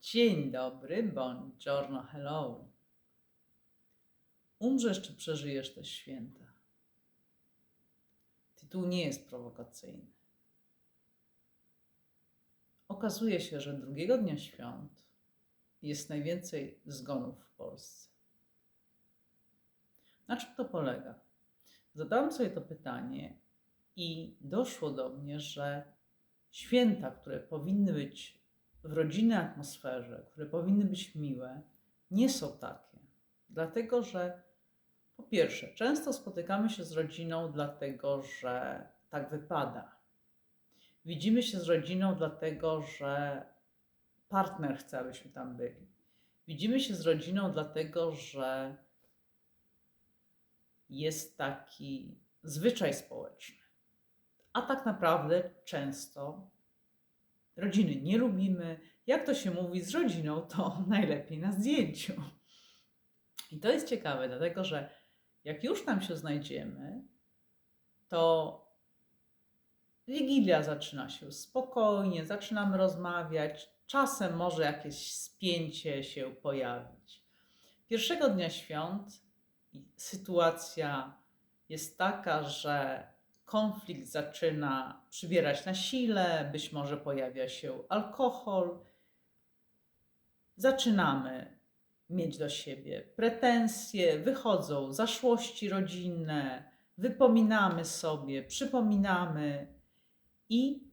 Dzień dobry, buongiorno, hello. Umrzesz czy przeżyjesz te święta? Tytuł nie jest prowokacyjny. Okazuje się, że drugiego dnia świąt jest najwięcej zgonów w Polsce. Na czym to polega? Zadałam sobie to pytanie i doszło do mnie, że święta, które powinny być w rodzinnej atmosferze, które powinny być miłe, nie są takie. Dlatego, że po pierwsze, często spotykamy się z rodziną, dlatego że tak wypada. Widzimy się z rodziną, dlatego że partner chce, abyśmy tam byli. Widzimy się z rodziną, dlatego że jest taki zwyczaj społeczny. A tak naprawdę często rodziny nie lubimy. Jak to się mówi, z rodziną to najlepiej na zdjęciu. I to jest ciekawe, dlatego że jak już tam się znajdziemy, to Wigilia zaczyna się spokojnie, zaczynamy rozmawiać, czasem może jakieś spięcie się pojawić. Pierwszego dnia świąt sytuacja jest taka, że konflikt zaczyna przybierać na sile, być może pojawia się alkohol. Zaczynamy mieć do siebie pretensje, wychodzą zaszłości rodzinne, wypominamy sobie, przypominamy i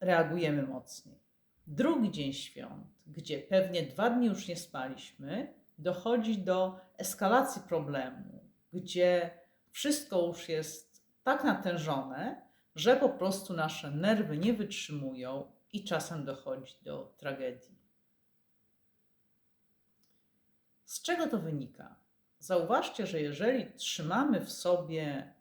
reagujemy mocniej. Drugi dzień świąt, gdzie pewnie dwa dni już nie spaliśmy, dochodzi do eskalacji problemu, gdzie wszystko już jest tak natężone, że po prostu nasze nerwy nie wytrzymują i czasem dochodzi do tragedii. Z czego to wynika? Zauważcie, że jeżeli trzymamy w sobie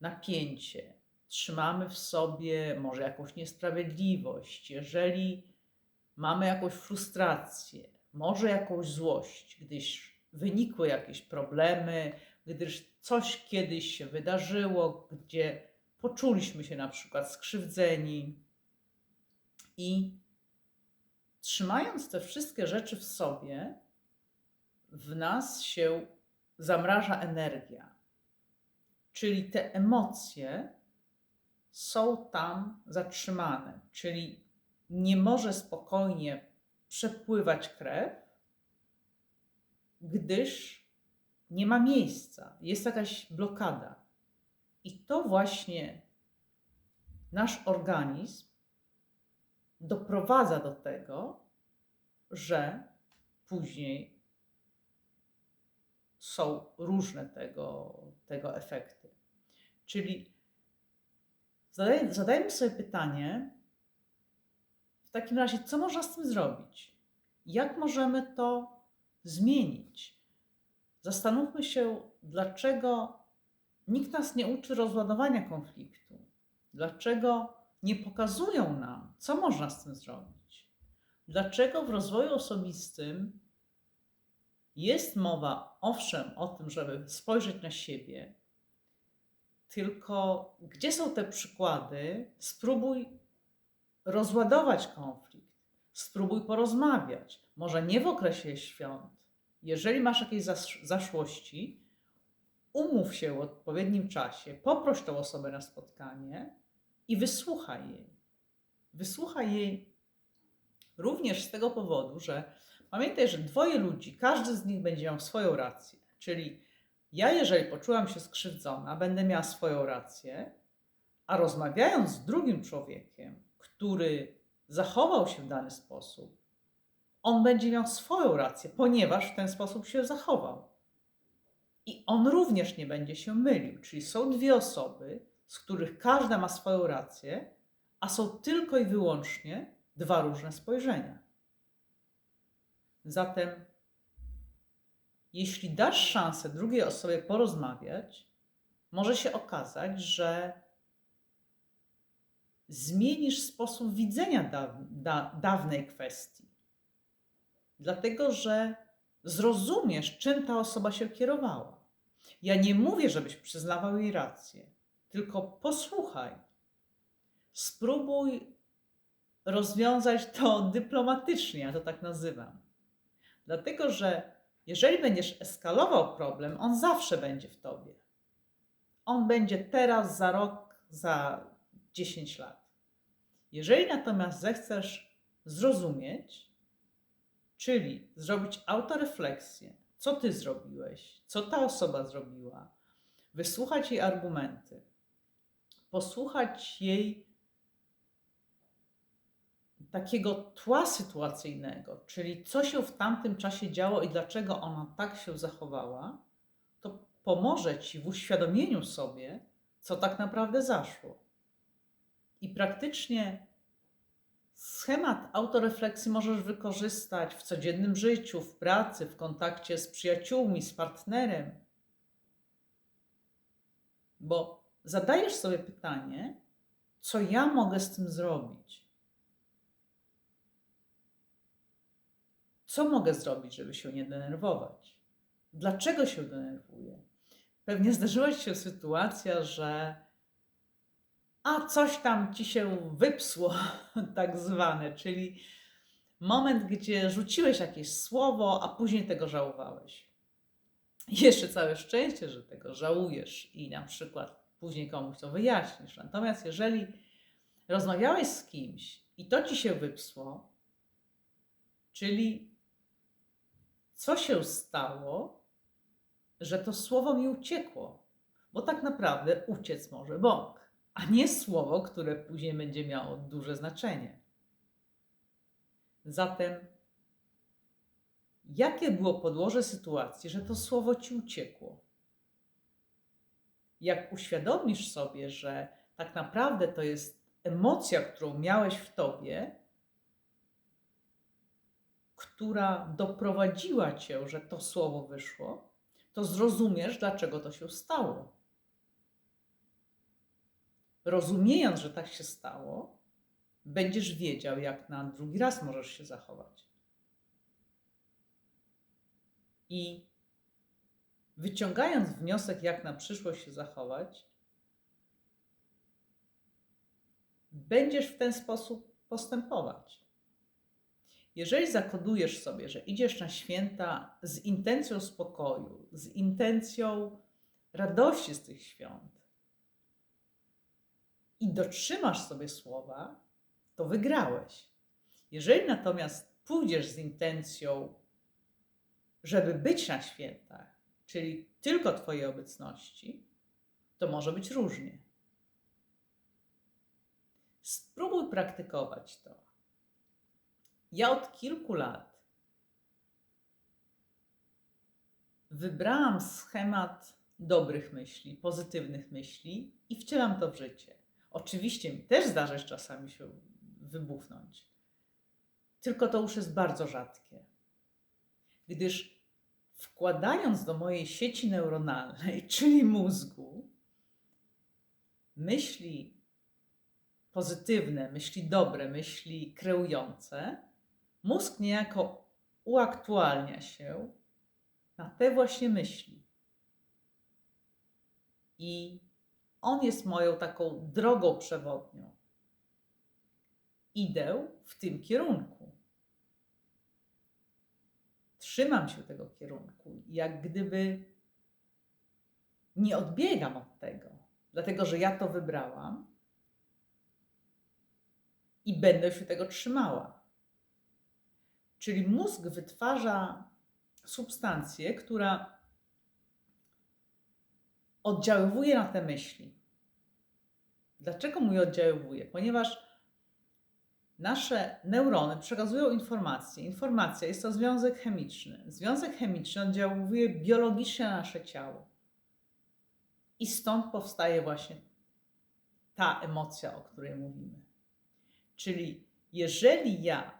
napięcie, trzymamy w sobie może jakąś niesprawiedliwość, jeżeli mamy jakąś frustrację, może jakąś złość, gdyż wynikły jakieś problemy, gdyż coś kiedyś się wydarzyło, gdzie poczuliśmy się na przykład skrzywdzeni i trzymając te wszystkie rzeczy w sobie, w nas się zamraża energia. Czyli te emocje są tam zatrzymane, czyli nie może spokojnie przepływać krew, gdyż nie ma miejsca, jest jakaś blokada. I to właśnie nasz organizm doprowadza do tego, że później są różne tego, tego efekty. Czyli zadaj, zadajmy sobie pytanie, w takim razie, co można z tym zrobić? Jak możemy to zmienić? Zastanówmy się, dlaczego nikt nas nie uczy rozładowania konfliktu. Dlaczego nie pokazują nam, co można z tym zrobić. Dlaczego w rozwoju osobistym jest mowa, owszem, o tym, żeby spojrzeć na siebie, tylko gdzie są te przykłady? Spróbuj rozładować konflikt, spróbuj porozmawiać. Może nie w okresie świąt. Jeżeli masz jakieś zaszłości, umów się w odpowiednim czasie, poproś tą osobę na spotkanie i wysłuchaj jej. Wysłuchaj jej również z tego powodu, że pamiętaj, że dwoje ludzi, każdy z nich będzie miał swoją rację. Czyli ja, jeżeli poczułam się skrzywdzona, będę miała swoją rację, a rozmawiając z drugim człowiekiem, który zachował się w dany sposób, on będzie miał swoją rację, ponieważ w ten sposób się zachował. I on również nie będzie się mylił. Czyli są dwie osoby, z których każda ma swoją rację, a są tylko i wyłącznie dwa różne spojrzenia. Zatem, jeśli dasz szansę drugiej osobie porozmawiać, może się okazać, że zmienisz sposób widzenia da, da, dawnej kwestii. Dlatego, że zrozumiesz, czym ta osoba się kierowała. Ja nie mówię, żebyś przyznawał jej rację, tylko posłuchaj. Spróbuj rozwiązać to dyplomatycznie, ja to tak nazywam. Dlatego, że jeżeli będziesz eskalował problem, on zawsze będzie w tobie. On będzie teraz, za rok, za 10 lat. Jeżeli natomiast zechcesz zrozumieć, czyli zrobić autorefleksję, co ty zrobiłeś, co ta osoba zrobiła, wysłuchać jej argumenty, posłuchać jej takiego tła sytuacyjnego, czyli co się w tamtym czasie działo i dlaczego ona tak się zachowała, to pomoże ci w uświadomieniu sobie, co tak naprawdę zaszło. I praktycznie schemat autorefleksji możesz wykorzystać w codziennym życiu, w pracy, w kontakcie z przyjaciółmi, z partnerem. Bo zadajesz sobie pytanie, co ja mogę z tym zrobić? Co mogę zrobić, żeby się nie denerwować? Dlaczego się denerwuję? Pewnie zdarzyła się sytuacja, że a coś tam ci się wypsło, tak zwane, czyli moment, gdzie rzuciłeś jakieś słowo, a później tego żałowałeś. Jeszcze całe szczęście, że tego żałujesz i na przykład później komuś to wyjaśnisz. Natomiast jeżeli rozmawiałeś z kimś i to ci się wypsło, czyli co się stało, że to słowo mi uciekło, bo tak naprawdę uciec może bąk, a nie słowo, które później będzie miało duże znaczenie. Zatem, jakie było podłoże sytuacji, że to słowo ci uciekło? Jak uświadomisz sobie, że tak naprawdę to jest emocja, którą miałeś w tobie, która doprowadziła cię, że to słowo wyszło, to zrozumiesz, dlaczego to się stało. Rozumiejąc, że tak się stało, będziesz wiedział, jak na drugi raz możesz się zachować. I wyciągając wniosek, jak na przyszłość się zachować, będziesz w ten sposób postępować. Jeżeli zakodujesz sobie, że idziesz na święta z intencją spokoju, z intencją radości z tych świąt i dotrzymasz sobie słowa, to wygrałeś. Jeżeli natomiast pójdziesz z intencją, żeby być na świętach, czyli tylko Twojej obecności, to może być różnie. Spróbuj praktykować to. Ja od kilku lat wybrałam schemat dobrych myśli, pozytywnych myśli i wcielam to w życie. Oczywiście mi też zdarza czasami się wybuchnąć. Tylko to już jest bardzo rzadkie. Gdyż wkładając do mojej sieci neuronalnej, czyli mózgu, myśli pozytywne, myśli dobre, myśli kreujące, mózg niejako uaktualnia się na te właśnie myśli. I on jest moją taką drogą przewodnią. Idę w tym kierunku. Trzymam się tego kierunku, jak gdyby nie odbiegam od tego, dlatego że ja to wybrałam i będę się tego trzymała. Czyli mózg wytwarza substancję, która oddziaływuje na te myśli. Dlaczego mój oddziaływuje? Ponieważ nasze neurony przekazują informacje. Informacja jest to związek chemiczny. Związek chemiczny oddziaływuje biologicznie na nasze ciało. I stąd powstaje właśnie ta emocja, o której mówimy. Czyli jeżeli ja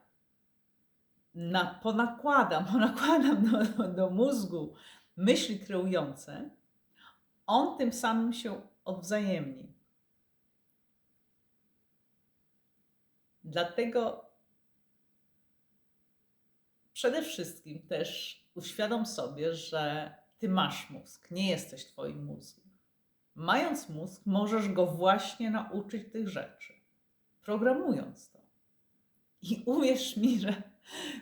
na, ponakładam, ponakładam do, do, do mózgu myśli kreujące, on tym samym się odwzajemni. Dlatego przede wszystkim też uświadom sobie, że ty masz mózg, nie jesteś twoim mózgiem. Mając mózg, możesz go właśnie nauczyć tych rzeczy, programując to. I uwierz mi, że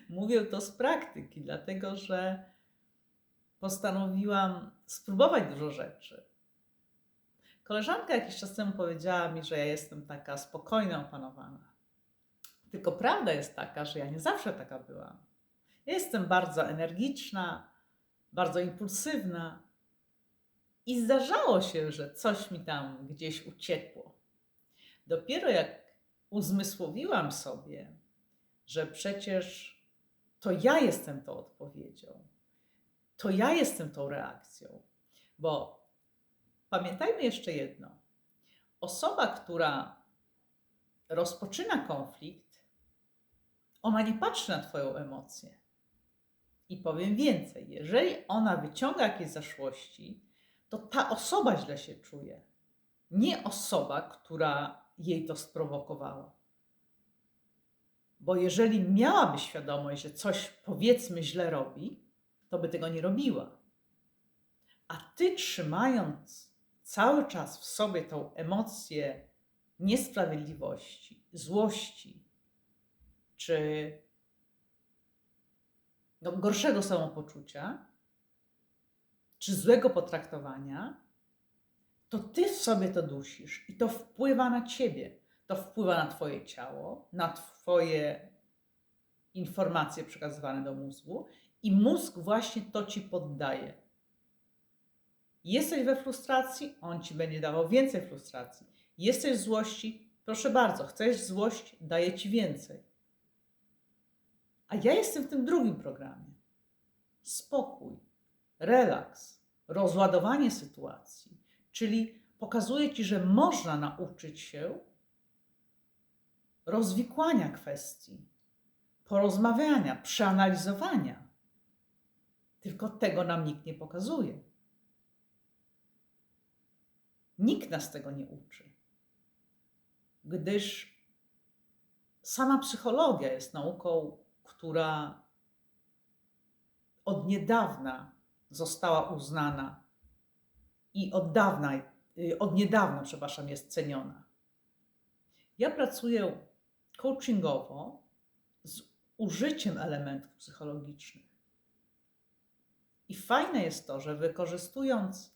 mówię to z praktyki, dlatego że postanowiłam spróbować dużo rzeczy. Koleżanka jakiś czas temu powiedziała mi, że ja jestem taka spokojna, opanowana. Tylko prawda jest taka, że ja nie zawsze taka byłam. Ja jestem bardzo energiczna, bardzo impulsywna i zdarzało się, że coś mi tam gdzieś uciekło. Dopiero jak uzmysłowiłam sobie, że przecież to ja jestem tą odpowiedzią, to ja jestem tą reakcją, bo pamiętajmy jeszcze jedno. Osoba, która rozpoczyna konflikt, ona nie patrzy na Twoją emocję. I powiem więcej, jeżeli ona wyciąga jakieś zaszłości, to ta osoba źle się czuje. Nie osoba, która jej to sprowokowała. Bo jeżeli miałaby świadomość, że coś powiedzmy źle robi, to by tego nie robiła. A ty trzymając cały czas w sobie tą emocję niesprawiedliwości, złości, czy no, gorszego samopoczucia, czy złego potraktowania, to ty w sobie to dusisz i to wpływa na ciebie. To wpływa na twoje ciało, na twoje informacje przekazywane do mózgu i mózg właśnie to ci poddaje. Jesteś we frustracji, on ci będzie dawał więcej frustracji. Jesteś w złości, proszę bardzo, chcesz złość, daje ci więcej. A ja jestem w tym drugim programie. Spokój, relaks, rozładowanie sytuacji, czyli pokazuje ci, że można nauczyć się rozwikłania kwestii, porozmawiania, przeanalizowania. Tylko tego nam nikt nie pokazuje. Nikt nas tego nie uczy, gdyż sama psychologia jest nauką, która od niedawna została uznana i od dawna, y, od niedawna, przepraszam, jest ceniona. Ja pracuję coachingowo z użyciem elementów psychologicznych. I fajne jest to, że wykorzystując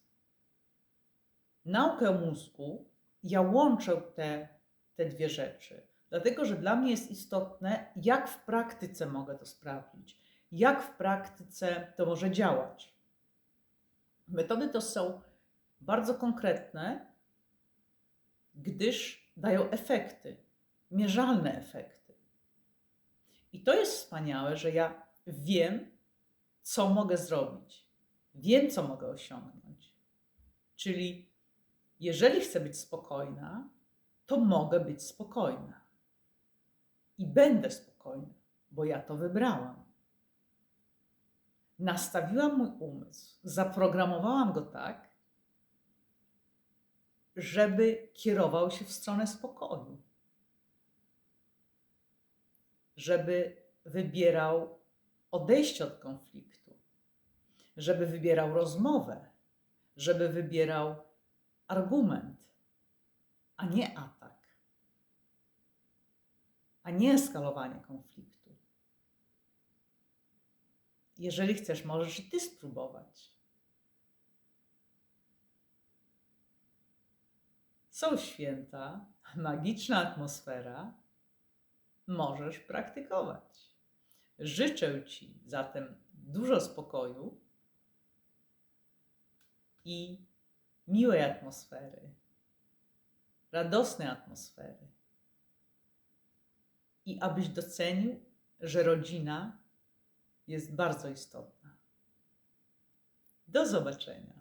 naukę mózgu, ja łączę te, te dwie rzeczy. Dlatego, że dla mnie jest istotne, jak w praktyce mogę to sprawdzić, jak w praktyce to może działać. Metody to są bardzo konkretne, gdyż dają efekty, mierzalne efekty. I to jest wspaniałe, że ja wiem, co mogę zrobić, wiem, co mogę osiągnąć. Czyli jeżeli chcę być spokojna, to mogę być spokojna. I będę spokojna, bo ja to wybrałam. Nastawiłam mój umysł, zaprogramowałam go tak, żeby kierował się w stronę spokoju, żeby wybierał odejście od konfliktu, żeby wybierał rozmowę, żeby wybierał argument, a nie atak, a nie eskalowanie konfliktu. Jeżeli chcesz, możesz i ty spróbować. Są święta, magiczna atmosfera, możesz praktykować. Życzę Ci zatem dużo spokoju i miłej atmosfery, radosnej atmosfery. I abyś docenił, że rodzina jest bardzo istotna. Do zobaczenia.